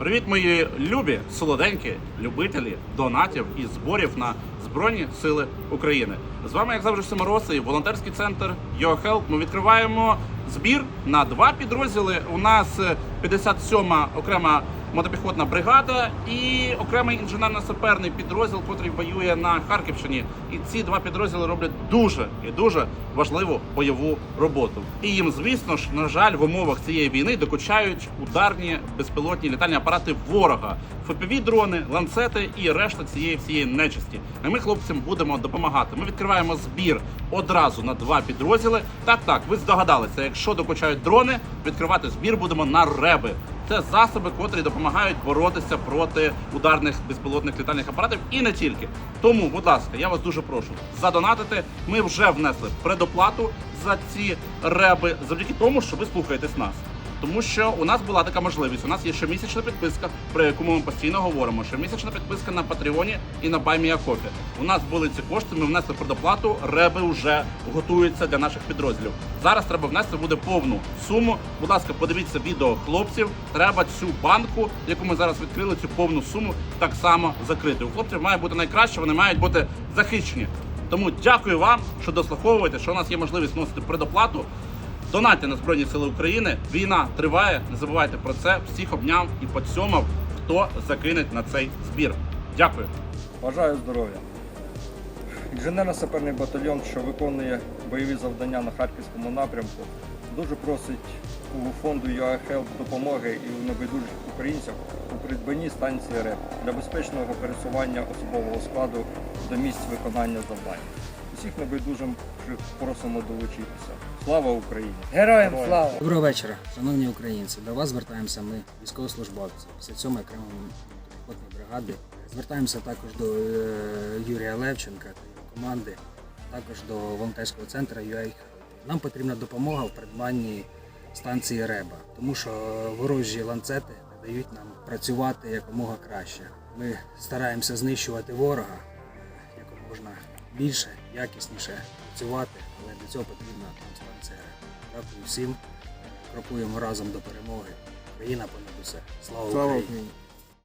Привіт, мої любі, солоденькі любителі донатів і зборів на Збройні Сили України. З вами, як завжди, Семороси волонтерський центр YoHelp. Ми відкриваємо збір на два підрозділи. У нас е, 57-ма окрема мотопіхотна бригада і окремий інженерно-саперний підрозділ, який воює на Харківщині. І ці два підрозділи роблять дуже і дуже важливу бойову роботу. І їм, звісно ж, на жаль, в умовах цієї війни докучають ударні безпілотні літальні апарати ворога, фпв дрони, ланцети і решта цієї всієї нечисті. І ми хлопцям будемо допомагати. Ми відкриваємо збір одразу на два підрозділи. Так, так, ви здогадалися, якщо докучають дрони, відкривати збір будемо на реби. Це засоби, котрі допомагають боротися проти ударних безпілотних літальних апаратів і не тільки. Тому, будь ласка, я вас дуже прошу задонатити. Ми вже внесли предоплату за ці реби завдяки тому, що ви слухаєтесь нас. Тому що у нас була така можливість. У нас є щомісячна підписка, про яку ми постійно говоримо. Щомісячна підписка на Патреоні і на Байміакофі. У нас були ці кошти. Ми внесли предоплату. Реби вже готуються для наших підрозділів. Зараз треба внести буде повну суму. Будь ласка, подивіться відео хлопців. Треба цю банку, яку ми зараз відкрили, цю повну суму так само закрити. У хлопців має бути найкраще. Вони мають бути захищені. Тому дякую вам, що дослуховуєте, що у нас є можливість вносити предоплату. Донатьте на Збройні Сили України. Війна триває. Не забувайте про це. Всіх обняв і поцьомав, хто закине на цей збір. Дякую. Бажаю здоров'я. Інженерно-саперний батальйон, що виконує бойові завдання на харківському напрямку, дуже просить у фонду UAHelp допомоги і у небайдужих українців у придбанні станції РЕП для безпечного пересування особового складу до місць виконання завдань. Усіх небайдужим просимо долучитися. Слава Україні! Героям слава! Доброго вечора, шановні українці. До вас звертаємося ми, військовослужбовці 57-ї окремої мотопіхотної бригади. Звертаємося також до е, Юрія Левченка та його команди, також до волонтерського центру UA. Нам потрібна допомога в придбанні станції Реба, тому що ворожі ланцети не дають нам працювати якомога краще. Ми стараємося знищувати ворога е, якомога більше, якісніше працювати, але для цього потрібна трансформація. Дякую всім. Крокуємо разом до перемоги. Україна понад усе. Слава! Україні!